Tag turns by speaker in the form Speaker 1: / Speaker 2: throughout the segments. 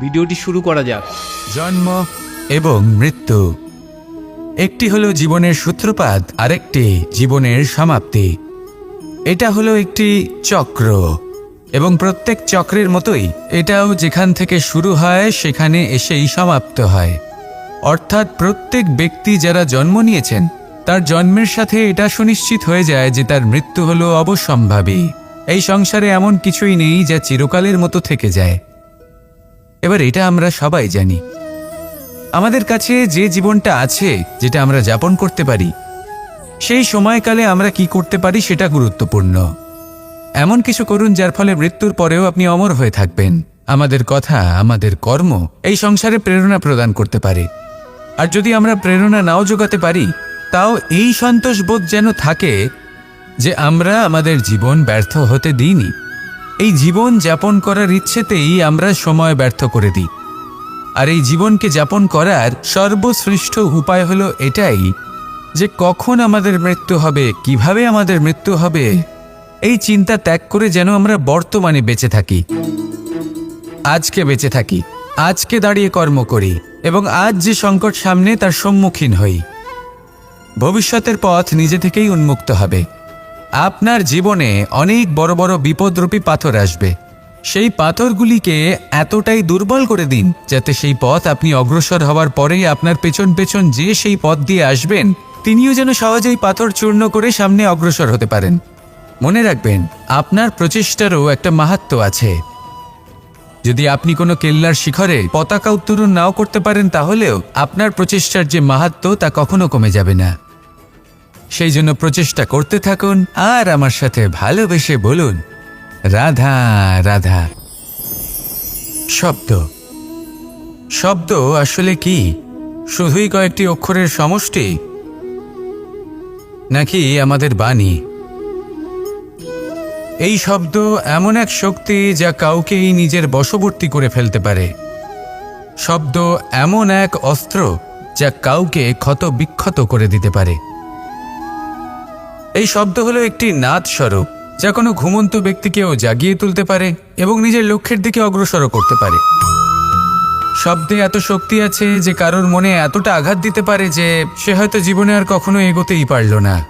Speaker 1: ভিডিওটি শুরু করা যাক।
Speaker 2: জন্ম এবং মৃত্যু। একটি হলো জীবনের সূত্রপাত, আরেকটি জীবনের সমাপ্তি। এটা হলো একটি চক্র, এবং প্রত্যেক চক্রের মতোই এটাও যেখান থেকে শুরু হয়, সেখানে এসেই সমাপ্ত হয়। অর্থাৎ প্রত্যেক ব্যক্তি যারা জন্ম নিয়েছেন, তার জন্মের সাথে এটা সুনিশ্চিত হয়ে যায় যে তার মৃত্যু হলো অবশ্যম্ভাবী এই সংসারে এমন কিছুই নেই যা চিরকালের মতো থেকে যায়। এবার এটা আমরা সবাই জানি। আমাদের কাছে যে জীবনটা আছে, যেটা আমরা যাপন করতে পারি, সেই সময়কালে আমরা কি করতে পারি সেটা গুরুত্বপূর্ণ। এমন কিছু করুন যার ফলে মৃত্যুর পরেও আপনি অমর হয়ে থাকবেন। আমাদের কথা, আমাদের কর্ম এই সংসারে প্রেরণা প্রদান করতে পারে। আর যদি আমরা প্রেরণা নাও যোগাতে পারি, তাও এই সন্তোষবোধ যেন থাকে যে আমরা আমাদের জীবন ব্যর্থ হতে দিইনি। এই জীবন যাপন করার ইচ্ছেতেই আমরা সময় ব্যর্থ করে দিই। আর এই জীবনকে যাপন করার সর্বশ্রেষ্ঠ উপায় হলো এটাই যে কখন আমাদের মৃত্যু হবে, কীভাবে আমাদের মৃত্যু হবে, এই চিন্তা ত্যাগ করে যেন আমরা বর্তমানে বেঁচে থাকি। আজকে বেঁচে থাকি, আজকে দাঁড়িয়ে কর্ম করি এবং আজ যে সংকট সামনে তার সম্মুখীন হই। ভবিষ্যতের পথ নিজে থেকেই উন্মুক্ত হবে। আপনার জীবনে অনেক বড় বড় বিপদরূপী পাথর আসবে। সেই পাথরগুলিকে এতটাই দুর্বল করে দিন, যাতে সেই পথ আপনি অগ্রসর হওয়ার পরেই আপনার পেছন পেছন যে সেই পথ দিয়ে আসবেন, তিনিও যেন সহজেই পাথর চূর্ণ করে সামনে অগ্রসর হতে পারেন। মনে রাখবেন, আপনার প্রচেষ্টারও একটা মাহাত্ম আছে। যদি আপনি কোনো কেল্লার শিখরে পতাকা উত্তোলন নাও করতে পারেন তাহলেও আপনার প্রচেষ্টার যে মাহাত্ম তা কখনো কমে যাবে না। সেই জন্য প্রচেষ্টা করতে থাকুন আর আমার সাথে ভালোবেসে বলুন, রাধা রাধা। শব্দ। শব্দ আসলে কি? শুধুই কয়েকটি অক্ষরের সমষ্টি? নাকি আমাদের বাণী? এই শব্দ এমন এক শক্তি যা কাউকেই নিজের বশবর্তী করে ফেলতে পারে। শব্দ এমন এক অস্ত্র যা কাউকে ক্ষত বিক্ষত করে দিতে পারে। এই শব্দ হলো একটি নাদ স্বরূপ যা কোনো ঘুমন্ত ব্যক্তিকেও জাগিয়ে তুলতে পারে এবং নিজের লক্ষ্যের দিকে অগ্রসর করতে পারে। শব্দে এত শক্তি আছে যে কারোর মনে এতটা আঘাত দিতে পারে যে সে হয়তো জীবনে আর কখনো এগোতেই পারল না।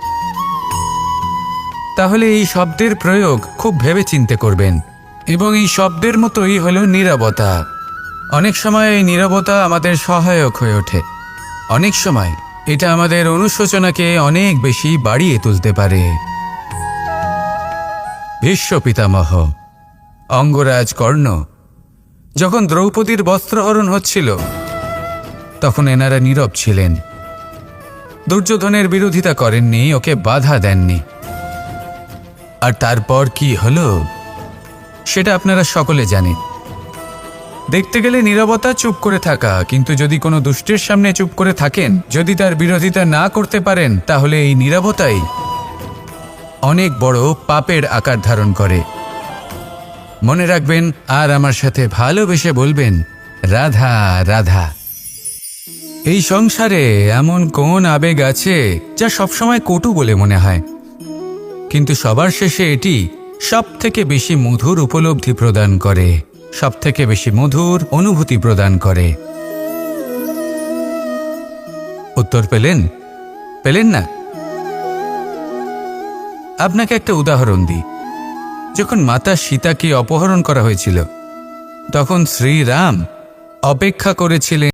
Speaker 2: তাহলে এই শব্দের প্রয়োগ খুব ভেবে চিন্তে করবেন, এবং এই শব্দের মতোই হলো নীরবতা। অনেক সময় এই নীরবতা আমাদের সহায়ক হয়ে ওঠে। অনেক সময় এটা আমাদের অনুশোচনাকে অনেক বেশি বাড়িয়ে তুলতে পারে। ভীষ্ম পিতামহ, অঙ্গরাজ কর্ণ, যখন দ্রৌপদীর বস্ত্রহরণ হচ্ছিল, তখন এনারা নীরব ছিলেন। দুর্যোধনের বিরোধিতা করেননি, ওকে বাধা দেননি। আর তারপর কি হলো, সেটা আপনারা সকলে জানেন। দেখতে গেলে নীরবতা চুপ করে থাকা, কিন্তু যদি কোনো দুষ্টের সামনে চুপ করে থাকেন, যদি তার বিরোধিতা না করতে পারেন, তাহলে এই নীরবতাই অনেক বড় পাপের আকার ধারণ করে। মনে রাখবেন, আর আমার সাথে ভালোবেসে বলবেন, রাধা রাধা। এই সংসারে এমন কোন আবেগ আছে, যা সবসময় কটু বলে মনে হয়। কিন্তু সবার শেষে এটি সব থেকে বেশি মধুর উপলব্ধি প্রদান করে। সব থেকে বেশি মধুর অনুভূতি প্রদান করে। উত্তর পেলেন পেলেন না। আপনাকে একটা উদাহরণ দিই। যখন মাতা সীতাকে অপহরণ করা হয়েছিল, তখন শ্রীরাম অপেক্ষা করেছিলেন